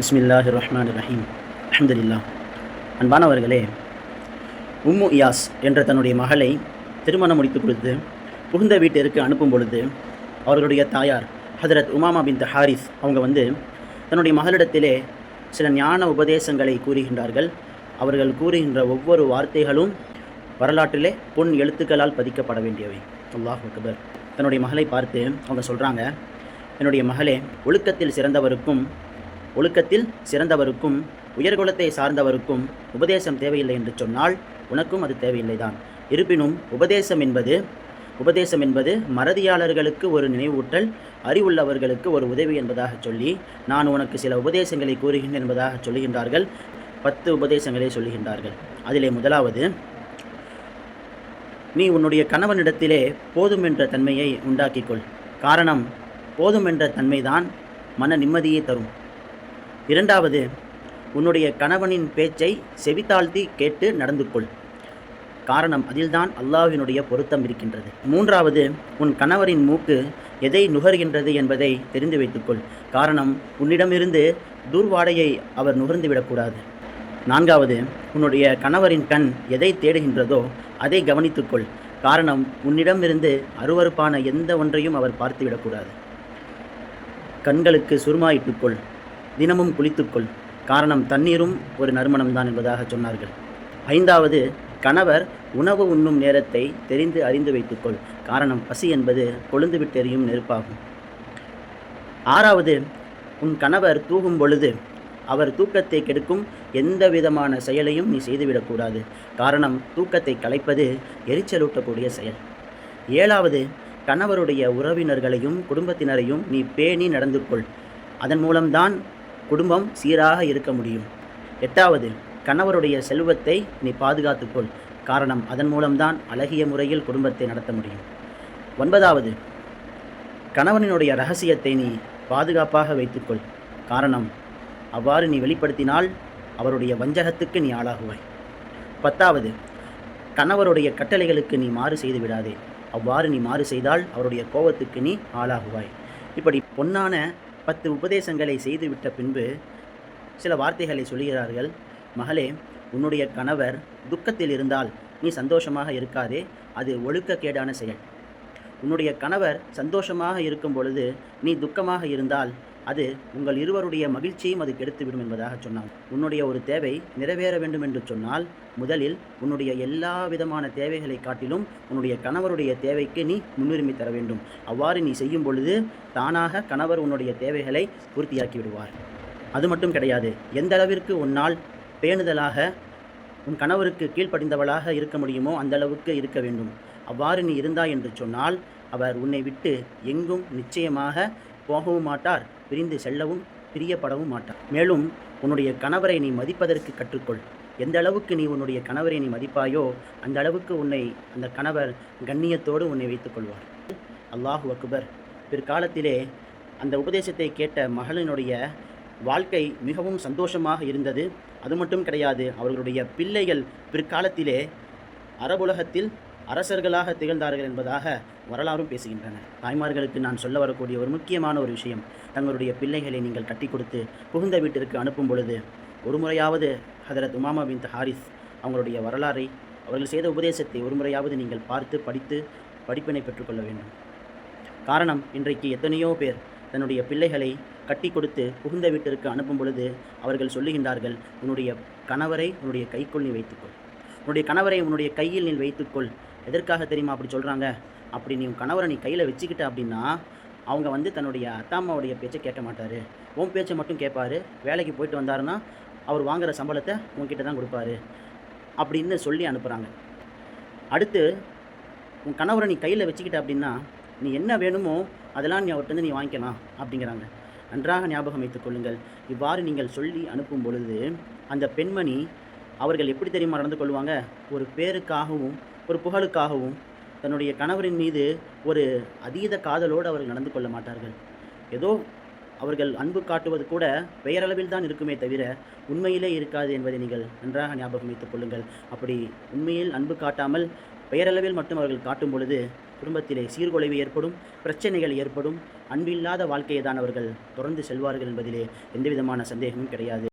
பிஸ்மில்லாஹ் ரஹ்மான் ரஹீம் அஹமதுல்லா அன்பானவர்களே உம்மு இயாஸ் என்ற தன்னுடைய மகளை திருமணம் முடித்து கொடுத்து புகுந்த வீட்டிற்கு அனுப்பும் பொழுது அவர்களுடைய தாயார் ஹதரத் உமாமா பின் ஹாரிஸ் அவங்க வந்து தன்னுடைய மகளிடத்திலே சில ஞான உபதேசங்களை கூறுகின்றார்கள். அவர்கள் கூறுகின்ற ஒவ்வொரு வார்த்தைகளும் வரலாற்றிலே பொன் எழுத்துக்களால் பதிக்கப்பட வேண்டியவை. அல்லாஹ் அக்பர். தன்னுடைய மகளை பார்த்து அவங்க சொல்கிறாங்க என்னுடைய மகளே ஒழுக்கத்தில் சிறந்தவருக்கும் ஒழுக்கத்தில் சிறந்தவருக்கும் உயர்குலத்தை சார்ந்தவருக்கும் உபதேசம் தேவையில்லை என்று சொன்னால் உனக்கும் அது தேவையில்லைதான். இருப்பினும் உபதேசம் என்பது உபதேசம் என்பது மறதியாளர்களுக்கு ஒரு நினைவூட்டல் அறிவுள்ளவர்களுக்கு ஒரு உதவி என்பதாக சொல்லி நான் உனக்கு சில உபதேசங்களை கூறுகின்றேன் என்பதாக சொல்லுகின்றார்கள். பத்து உபதேசங்களை சொல்லுகின்றார்கள். அதிலே முதலாவது நீ உன்னுடைய கணவனிடத்திலே போதும் என்ற தன்மையை உண்டாக்கிக்கொள் காரணம் போதும் என்ற தன்மைதான் மன நிம்மதியை தரும். இரண்டாவது உன்னுடைய கணவனின் பேச்சை செவித்தாழ்த்தி கேட்டு நடந்து கொள் காரணம் அதில்தான் அல்லாஹ்வினுடைய பொருத்தம் இருக்கின்றது. மூன்றாவது உன் கணவரின் மூக்கு எதை நுகர்கின்றது என்பதை தெரிந்து வைத்துக்கொள். காரணம் உன்னிடமிருந்து துர்வாடையை அவர் நுகர்ந்து விடக்கூடாது. நான்காவது உன்னுடைய கணவரின் கண் எதை தேடுகின்றதோ அதை கவனித்துக்கொள். காரணம் உன்னிடமிருந்து அருவருப்பான எந்த ஒன்றையும் அவர் பார்த்து விடக்கூடாது. கண்களுக்கு சுருமாயிட்டுக்கொள் தினமும் குளித்துக்கொள். காரணம் தண்ணீரும் ஒரு நறுமணம்தான் என்பதாக சொன்னார்கள். ஐந்தாவது கணவர் உணவு உண்ணும் நேரத்தை தெரிந்து அறிந்து வைத்துக்கொள். காரணம் பசி என்பது கொழுந்து விட்டெறியும் நெருப்பாகும். ஆறாவது உன் கணவர் தூகும் பொழுது அவர் தூக்கத்தை கெடுக்கும் எந்த விதமான செயலையும் நீ செய்துவிடக்கூடாது காரணம் தூக்கத்தை கலைப்பது எரிச்சலூட்டக்கூடிய செயல். ஏழாவது கணவருடைய உறவினர்களையும் குடும்பத்தினரையும் நீ பேணி நடந்து கொள் அதன் மூலம்தான் குடும்பம் சீராக இருக்க முடியும். எட்டாவது கணவருடைய செல்வத்தை நீ பாதுகாத்துக்கொள். காரணம் அதன் மூலம்தான் அழகிய முறையில் குடும்பத்தை நடத்த முடியும். ஒன்பதாவது கணவனினுடைய ரகசியத்தை நீ பாதுகாப்பாக வைத்துக்கொள். காரணம் அவ்வாறு நீ வெளிப்படுத்தினால் அவருடைய வஞ்சகத்துக்கு நீ ஆளாகுவாய். பத்தாவது கணவருடைய கட்டளைகளுக்கு நீ மாறு செய்து விடாதே அவ்வாறு நீ மாறு செய்தால் அவருடைய கோபத்துக்கு நீ ஆளாகுவாய். இப்படி பொன்னான பத்து உபதேசங்களை செய்துவிட்ட பின்பு சில வார்த்தைகளை சொல்கிறார்கள் மகளே உன்னுடைய கணவர் துக்கத்தில் இருந்தால் நீ சந்தோஷமாக இருக்காதே அது ஒழுக்கக்கேடான செயல். உன்னுடைய கணவர் சந்தோஷமாக இருக்கும் பொழுது நீ துக்கமாக இருந்தால் அது உங்கள் இருவருடைய மகிழ்ச்சியும் அது கெடுத்துவிடும் என்பதாக சொன்னான். உன்னுடைய ஒரு தேவை நிறைவேற வேண்டும் என்று சொன்னால் முதலில் உன்னுடைய எல்லா விதமான தேவைகளை காட்டிலும் உன்னுடைய கணவருடைய தேவைக்கு நீ முன்னுரிமை தர வேண்டும். அவ்வாறு நீ செய்யும் பொழுது தானாக கணவர் உன்னுடைய தேவைகளை பூர்த்தியாக்கி விடுவார் அது மட்டும் கிடையாது எந்த அளவிற்கு உன்னால் பேணுதலாக உன் கணவருக்கு கீழ்ப்படிந்தவளாக இருக்க முடியுமோ அந்த அளவுக்கு இருக்க வேண்டும். அவ்வாறு நீ இருந்தாய் என்று சொன்னால் அவர் உன்னை விட்டு எங்கும் நிச்சயமாக போகவும் மாட்டார் பிரிந்து செல்லவும் பிரியப்படவும் மாட்டார். மேலும் உன்னுடைய கணவரை நீ மதிப்பதற்கு கற்றுக்கொள். எந்த அளவுக்கு நீ உன்னுடைய கணவரை நீ மதிப்பாயோ அந்த அளவுக்கு உன்னை அந்த கணவர் கண்ணியத்தோடு உன்னை வைத்துக் கொள்வார். அல்லாஹு அக்பர். பிற்காலத்திலே அந்த உபதேசத்தை கேட்ட மகளினுடைய வாழ்க்கை மிகவும் சந்தோஷமாக இருந்தது. அது மட்டும் கிடையாது அவர்களுடைய பிள்ளைகள் பிற்காலத்திலே அரபுலகத்தில் அரசர்களாக திகழ்ந்தார்கள் என்பதாக வரலாறும் பேசுகின்றன. தாய்மார்களுக்கு நான் சொல்ல வரக்கூடிய ஒரு முக்கியமான ஒரு விஷயம் தங்களுடைய பிள்ளைகளை நீங்கள் கட்டி கொடுத்து புகுந்த வீட்டிற்கு அனுப்பும் பொழுது ஒரு முறையாவது ஹதரத் உமாமா பின் ஹாரிஸ் அவங்களுடைய வரலாறை அவர்கள் செய்த உபதேசத்தை ஒரு முறையாவது நீங்கள் பார்த்து படித்து படிப்பினை பெற்றுக்கொள்ள வேண்டும். காரணம் இன்றைக்கு எத்தனையோ பேர் தன்னுடைய பிள்ளைகளை கட்டி கொடுத்து புகுந்த வீட்டிற்கு அனுப்பும் பொழுது அவர்கள் சொல்லுகின்றார்கள் உன்னுடைய கணவரை உன்னுடைய கைக்குள் நீ வைத்துக்கொள். உன்னுடைய கணவரை உன்னுடைய கையில் நீ வைத்துக்கொள். எதற்காக தெரியுமா அப்படி சொல்கிறாங்க அப்படி நீ உன் கணவரை நீ கையில் வச்சுக்கிட்ட அப்படின்னா அவங்க வந்து தன்னுடைய அத்தா அம்மாவுடைய பேச்சை கேட்க மாட்டார். உன் பேச்சை மட்டும் கேட்பாரு. வேலைக்கு போயிட்டு வந்தாருன்னா அவர் வாங்குகிற சம்பளத்தை உங்ககிட்ட தான் கொடுப்பாரு. அப்படின்னு சொல்லி அனுப்புகிறாங்க அடுத்து உன் கணவரை நீ கையில் வச்சுக்கிட்ட அப்படின்னா நீ என்ன வேணுமோ அதெல்லாம் நீ அவர்கிட்ட நீ வாங்கிக்கலாம் அப்படிங்கிறாங்க. நன்றாக ஞாபகம் வைத்துக் கொள்ளுங்கள். இவ்வாறு நீங்கள் சொல்லி அனுப்பும் பொழுது அந்த பெண்மணி அவர்கள் எப்படி தெரியுமா நடந்து கொள்வாங்க? ஒரு பேருக்காகவும் ஒரு புகழுக்காகவும் தன்னுடைய கணவரின் மீது ஒரு அதீத காதலோடு அவர்கள் நடந்து கொள்ள மாட்டார்கள். ஏதோ அவர்கள் அன்பு காட்டுவது கூட பெயரளவில் தான் இருக்குமே தவிர உண்மையிலே இருக்காது என்பதை நீங்கள் நன்றாக ஞாபகம் வைத்துக் கொள்ளுங்கள். அப்படி உண்மையில் அன்பு காட்டாமல் பெயரளவில் மட்டும் அவர்கள் காட்டும் பொழுது குடும்பத்திலே சீர்குலைவு ஏற்படும் பிரச்சனைகள் ஏற்படும் அன்பில்லாத வாழ்க்கையை தான் அவர்கள் தொடர்ந்து செல்வார்கள் என்பதிலே எந்தவிதமான சந்தேகமும் கிடையாது.